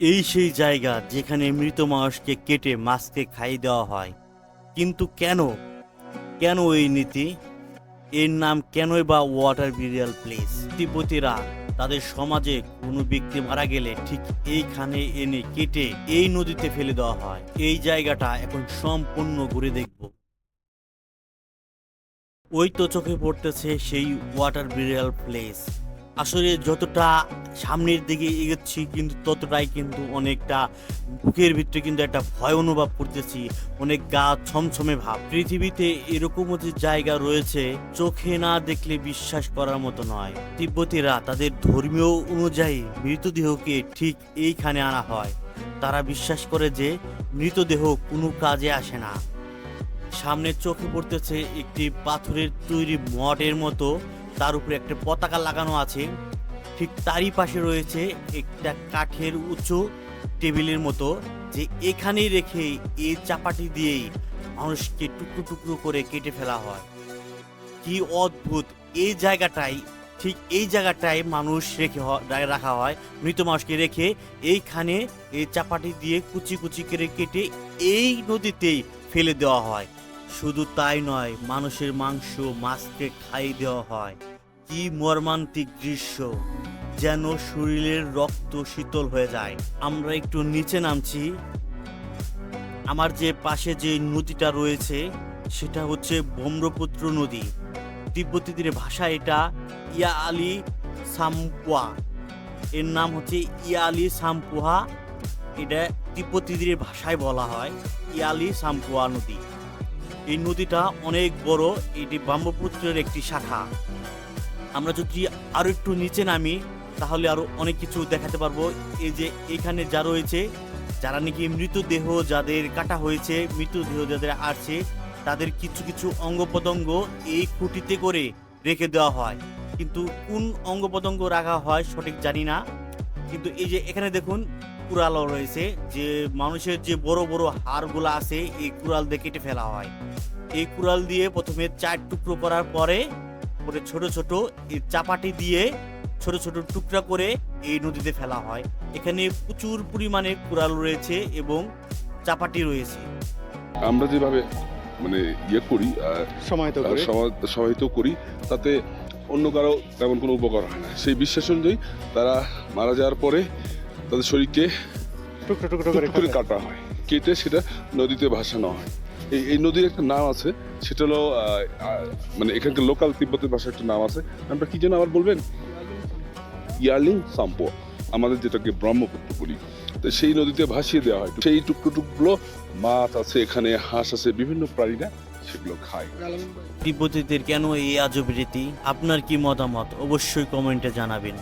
এই সেই জায়গা যেখানে মৃত মানুষকে কেটে মাছকে খাইয়ে দেওয়া হয়। কিন্তু কেন? কেন এই নীতি? এর নাম কেনই বা ওয়াটার বিরিয়াল প্লেস? তিব্বতীরা তাদের সমাজে কোনো ব্যক্তি মারা গেলে ঠিক এইখানে এনে কেটে এই নদীতে ফেলে দেওয়া হয়। এই জায়গাটা এখন সম্পূর্ণ ঘুরে দেখব। ওই তো চোখে পড়তেছে সেই ওয়াটার বিরিয়াল প্লেস। আসলে যতটা সামনের দিকে এগোচ্ছি কিন্তু ততটাই কিন্তু অনেকটা বুকের ভিতরে কিন্তু একটা ভয় অনুভব করতেছি, অনেক গা ছমছমে ভাব। পৃথিবীতে এরকমও যে জায়গা রয়েছে, চোখে না দেখলে বিশ্বাস করার মতো নয়। তিব্বতীরা তাদের ধর্মীয় অনুযায়ী মৃতদেহকে ঠিক এইখানে আনা হয়। তারা বিশ্বাস করে যে মৃতদেহ কোনো কাজে আসে না। সামনে চোখে পড়তেছে একটি পাথরের তৈরি মঠের মতো তার উপরে একটা পতাকা লাগানো আছে। ঠিক তারই পাশে রয়েছে একটা কাঠের উঁচু টেবিলের মতো যে এখানেই রেখে এই চাপাটি দিয়েই মানুষকে টুকরো টুকরো করে কেটে ফেলা হয়। কি অদ্ভুত! এই জায়গাটাই, ঠিক এই জায়গাটায় মানুষ রেখে রাখা হয়। মৃত মানুষকে রেখে এইখানে এই চাপাটি দিয়ে কুচি কুচি করে কেটে এই নদীতেই ফেলে দেওয়া হয়। শুধু তাই নয়, মানুষের মাংস মাছকে খাই দেওয়া হয়। কি মর্মান্তিক দৃশ্য, যেন শরীরের রক্ত শীতল হয়ে যায়। আমরা একটু নিচে নামছি। আমার যে পাশে যে নদীটা রয়েছে, সেটা হচ্ছে ব্রহ্মপুত্র নদী। তিব্বতীদের ভাষা এটা ইয়া আলী সাম্পুয়া। এর নাম হচ্ছে ইয়া আলী সাম্পুহা এটা তিব্বতীদের ভাষায় বলা হয় ইয়ালি সাম্পুয়া নদী। এই নদীটা অনেক বড়, এটি ব্রহ্মপুত্রের একটি শাখা। আমরা যদি আরও একটু নিচে নামি, তাহলে আরও অনেক কিছু দেখাতে পারব। এই যে এখানে যা রয়েছে, যারা নাকি মৃতদেহ যাদের কাটা হয়েছে, মৃতদেহ যাদের আসছে, তাদের কিছু কিছু অঙ্গ প্রত্যঙ্গ এই খুঁটিতে করে রেখে দেওয়া হয়। কিন্তু কোন অঙ্গ প্রত্যঙ্গ রাখা হয় সঠিক জানি না। কিন্তু এই যে এখানে দেখুন কুড়ালও রয়েছে যে মানুষের যে বড় বড় হাড়গুলো আছে এই কুড়াল দিয়ে কেটে ফেলা হয়। এই কুড়াল দিয়ে প্রথমে চার টুকরো করার পরে পরে ছোট ছোট এই চাপাটি দিয়ে ছোট ছোট টুকরা করে এই নদীতে ফেলা হয়। এখানে প্রচুর পরিমাণে কুড়াল রয়েছে এবং চাপাটি রয়েছে। আমরা যেভাবে মানে ইয়ে করি সমাহিত করে। সমাহিত করি তাতে অন্য কারও তেমন কোনো উপকার হয় না। সেই বিশ্বাস অনুযায়ী তারা মারা যাওয়ার পরে তাদের শরীরকে টুকরো টুকরো করে টুকরো কাটা। হয়। কেটে সেটা নদীতে ভাসানো হয়। এই এই নদীর একটা নাম আছে সেটা হলো মানে এখানকার লোকাল তিব্বতের ভাষায় একটা নাম আছে। নামটা কি যেন আবার বলবেন? ইয়ালিং সাম্পো আমাদের যেটাকে ব্রহ্মপুত্র বলি। তো সেই নদীতে ভাসিয়ে দেওয়া হয়। সেই টুকরো টুকরো মাছ আছে এখানে হাঁস আছে বিভিন্ন প্রাণীরা সেগুলো খায়। তিব্বতীদের কেন এই আজব রীতি? আপনার কি মতামত? অবশ্যই কমেন্টে জানাবেন।